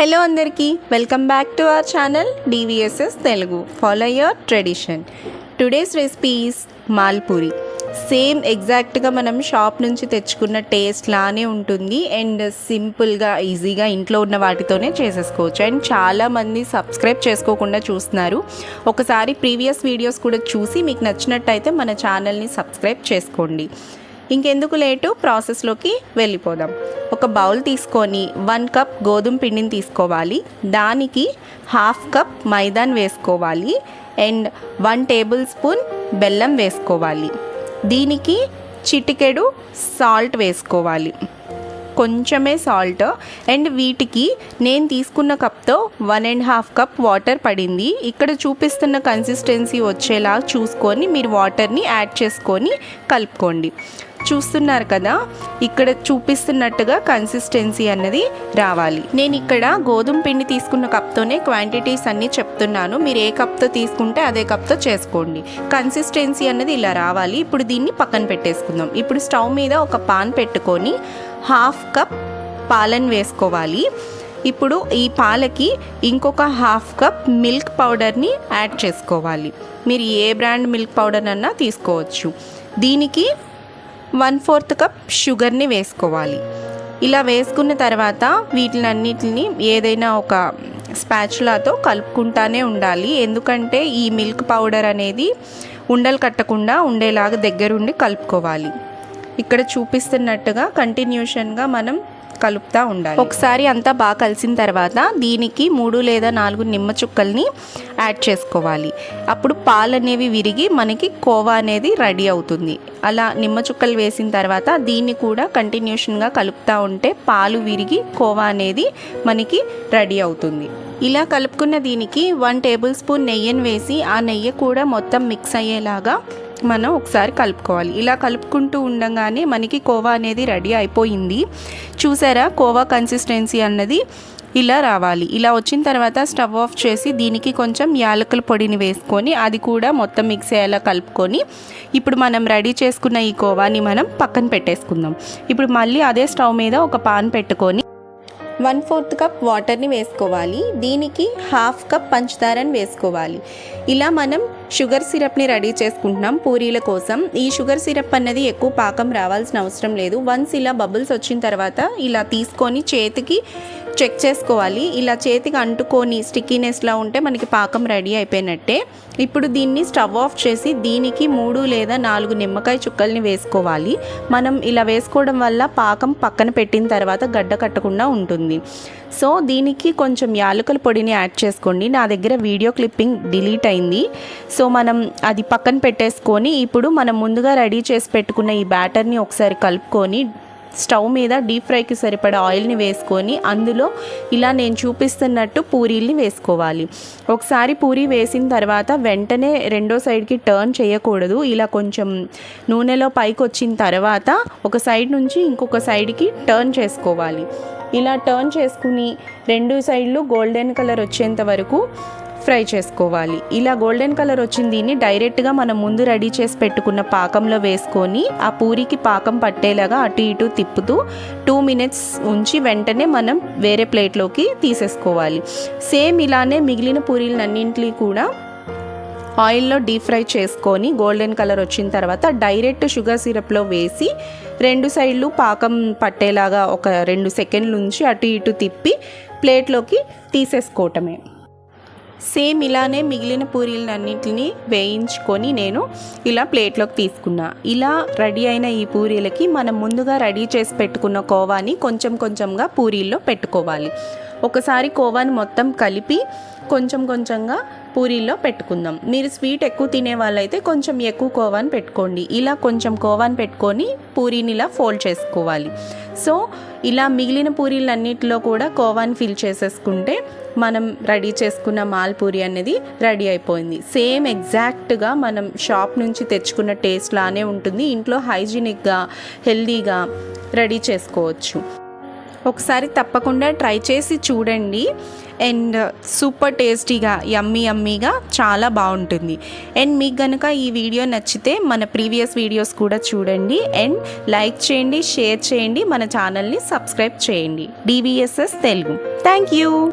Hello అందరికీ. Welcome back to our channel D V S S Telugu follow your tradition today's recipes malpuri same ఎగ్జాక్ట్గా మనం shop నుంచి తెచ్చుకున్న taste లానే ఉంటుంది. అండ్ సింపుల్గా ఈజీగా ఇంట్లో ఉన్న వాటితోనే చేసేసుకోవచ్చు. అండ్ చాలామంది సబ్స్క్రైబ్ చేసుకోకుండా చూస్తున్నారు. ఒకసారి ప్రీవియస్ వీడియోస్ కూడా చూసి మీకు నచ్చినట్టయితే మన ఛానల్ని సబ్స్క్రైబ్ చేసుకోండి. ఇంకెందుకు లేటు? ప్రాసెస్లోకి వెళ్ళిపోదాం. ఒక బౌల్ తీసుకొని వన్ కప్ గోధుమ పిండిని తీసుకోవాలి. దానికి హాఫ్ కప్ మైదాన్ వేసుకోవాలి. అండ్ వన్ టేబుల్ స్పూన్ బెల్లం వేసుకోవాలి. దీనికి చిటికెడు సాల్ట్ వేసుకోవాలి. కొంచెమే సాల్ట్. అండ్ వీటికి నేను తీసుకున్న కప్తో one and half cup water పడింది. ఇక్కడ చూపిస్తున్న కన్సిస్టెన్సీ వచ్చేలా చూసుకొని మీరు వాటర్ని యాడ్ చేసుకొని కలుపుకోండి. చూస్తున్నారు కదా ఇక్కడ చూపిస్తున్నట్టుగా కన్సిస్టెన్సీ అన్నది రావాలి. నేను ఇక్కడ గోధుమ పిండి తీసుకున్న కప్తోనే క్వాంటిటీస్ అన్నీ చెప్తున్నాను. మీరు ఏ కప్తో తీసుకుంటే అదే కప్తో చేసుకోండి. కన్సిస్టెన్సీ అన్నది ఇలా రావాలి. ఇప్పుడు దీన్ని పక్కన పెట్టేసుకుందాం. ఇప్పుడు స్టవ్ మీద ఒక పాన్ పెట్టుకొని హాఫ్ కప్ పాలను వేసుకోవాలి. ఇప్పుడు ఈ పాలకి ఇంకొక హాఫ్ కప్ మిల్క్ పౌడర్ని యాడ్ చేసుకోవాలి. మీరు ఏ బ్రాండ్ మిల్క్ పౌడర్ అన్నా తీసుకోవచ్చు. దీనికి వన్ ఫోర్త్ కప్ షుగర్ని వేసుకోవాలి. ఇలా వేసుకున్న తర్వాత వీటినన్నిటిని ఏదైనా ఒక స్పాచులాతో కలుపుకుంటానే ఉండాలి. ఎందుకంటే ఈ మిల్క్ పౌడర్ అనేది ఉండలు కట్టకుండా ఉండేలాగా దగ్గరుండి కలుపుకోవాలి. ఇక్కడ చూపిస్తున్నట్టుగా కంటిన్యూషన్గా మనం కలుపుతూ ఉండాలి. ఒకసారి అంతా బాగా కలిసిన తర్వాత దీనికి మూడు లేదా నాలుగు నిమ్మ చుక్కల్ని యాడ్ చేసుకోవాలి. అప్పుడు పాలు అనేవి విరిగి మనకి కోవా అనేది రెడీ అవుతుంది. అలా నిమ్మ చుక్కలు వేసిన తర్వాత దీన్ని కూడా కంటిన్యూషన్గా కలుపుతూ ఉంటే పాలు విరిగి కోవా అనేది మనకి రెడీ అవుతుంది. ఇలా కలుపుకున్న దీనికి వన్ టేబుల్ స్పూన్ నెయ్యిని వేసి ఆ నెయ్యి కూడా మొత్తం మిక్స్ అయ్యేలాగా మనం ఒకసారి కలుపుకోవాలి. ఇలా కలుపుకుంటూ ఉండగానే మనకి కోవా అనేది రెడీ అయిపోయింది. చూసారా? కోవా కన్సిస్టెన్సీ అన్నది ఇలా రావాలి. ఇలా వచ్చిన తర్వాత స్టవ్ ఆఫ్ చేసి దీనికి కొంచెం యాలకుల పొడిని వేసుకొని అది కూడా మొత్తం మిక్స్ అయ్యేలా కలుపుకొని ఇప్పుడు మనం రెడీ చేసుకున్న ఈ కోవాని మనం పక్కన పెట్టేసుకుందాం. ఇప్పుడు మళ్ళీ అదే స్టవ్ మీద ఒక పాన్ పెట్టుకొని వన్ ఫోర్త్ కప్ వాటర్ని వేసుకోవాలి. దీనికి హాఫ్ కప్ పంచదారని వేసుకోవాలి. ఇలా మనం షుగర్ సిరప్ని రెడీ చేసుకుంటున్నాం పూరీల కోసం. ఈ షుగర్ సిరప్ అన్నది ఎక్కువ పాకం రావాల్సిన అవసరం లేదు. వన్స్ ఇలా బబుల్స్ వచ్చిన తర్వాత ఇలా తీసుకొని చేతికి చెక్ చేసుకోవాలి. ఇలా చేతికి అంటుకొని స్టిక్కీనెస్లా ఉంటే మనకి పాకం రెడీ అయిపోయినట్టే. ఇప్పుడు దీన్ని స్టవ్ ఆఫ్ చేసి దీనికి మూడు లేదా నాలుగు నిమ్మకాయ చుక్కల్ని వేసుకోవాలి. మనం ఇలా వేసుకోవడం వల్ల పాకం పక్కన పెట్టిన తర్వాత గడ్డ కట్టకుండా ఉంటుంది. సో దీనికి కొంచెం యాలకుల పొడిని యాడ్ చేసుకోండి. నా దగ్గర వీడియో క్లిప్పింగ్ డిలీట్ అయింది. సో సో మనం అది పక్కన పెట్టేసుకొని ఇప్పుడు మనం ముందుగా రెడీ చేసి పెట్టుకున్న ఈ బ్యాటర్ని ఒకసారి కలుపుకొని స్టవ్ మీద డీప్ ఫ్రైకి సరిపడా ఆయిల్ని వేసుకొని అందులో ఇలా నేను చూపిస్తున్నట్టు పూరీల్ని వేసుకోవాలి. ఒకసారి పూరి వేసిన తర్వాత వెంటనే రెండో సైడ్కి టర్న్ చేయకూడదు. ఇలా కొంచెం నూనెలో పైకి వచ్చిన తర్వాత ఒక సైడ్ నుంచి ఇంకొక సైడ్కి టర్న్ చేసుకోవాలి. ఇలా టర్న్ చేసుకుని రెండు సైడ్లు గోల్డెన్ కలర్ వచ్చేంత వరకు ఫ్రై చేసుకోవాలి. ఇలా గోల్డెన్ కలర్ వచ్చిన దీన్ని డైరెక్ట్గా మనం ముందు రెడీ చేసి పెట్టుకున్న పాకంలో వేసుకొని ఆ పూరికి పాకం పట్టేలాగా అటు ఇటు తిప్పుతూ టూ మినిట్స్ ఉంచి వెంటనే మనం వేరే ప్లేట్లోకి తీసేసుకోవాలి. సేమ్ ఇలానే మిగిలిన పూరీలన్నింటినీ కూడా ఆయిల్లో డీప్ ఫ్రై చేసుకొని గోల్డెన్ కలర్ వచ్చిన తర్వాత డైరెక్ట్ షుగర్ సిరప్లో వేసి రెండు సైడ్లు పాకం పట్టేలాగా ఒక రెండు సెకండ్ల నుంచి అటు ఇటు తిప్పి ప్లేట్లోకి తీసేసుకోవటమే. సేమ్ ఇలానే మిగిలిన పూరీలన్నింటినీ వేయించుకొని నేను ఇలా ప్లేట్లోకి తీసుకున్నా. ఇలా రెడీ అయిన ఈ పూరీలకి మనం ముందుగా రెడీ చేసి పెట్టుకున్న కోవాని కొంచెం కొంచెంగా పూరీల్లో పెట్టుకోవాలి. ఒకసారి కోవాని మొత్తం కలిపి కొంచెం కొంచెంగా పూరీల్లో పెట్టుకుందాం. మీరు స్వీట్ ఎక్కువ తినే వాళ్ళైతే కొంచెం ఎక్కువ కోవాని పెట్టుకోండి. ఇలా కొంచెం కోవాని పెట్టుకొని పూరీని ఇలా ఫోల్డ్ చేసుకోవాలి. సో ఇలా మిగిలిన పూరీలన్నిటిలో కూడా కోవాని ఫిల్ చేసేసుకుంటే మనం రెడీ చేసుకున్న మాల్పూరి అనేది రెడీ అయిపోయింది. సేమ్ ఎగ్జాక్ట్గా మనం షాప్ నుంచి తెచ్చుకున్న టేస్ట్ లానే ఉంటుంది. ఇంట్లో హైజీనిక్గా హెల్దీగా రెడీ చేసుకోవచ్చు. ఒకసారి తప్పకుండా ట్రై చేసి చూడండి. అండ్ సూపర్ టేస్టీగా యమ్మీ యమ్మీగా చాలా బాగుంటుంది. అండ్ మీకు కనుక ఈ వీడియో నచ్చితే మన ప్రీవియస్ వీడియోస్ కూడా చూడండి. అండ్ లైక్ చేయండి షేర్ చేయండి మన ఛానల్ని సబ్స్క్రైబ్ చేయండి. D V S S Telugu. Thank you.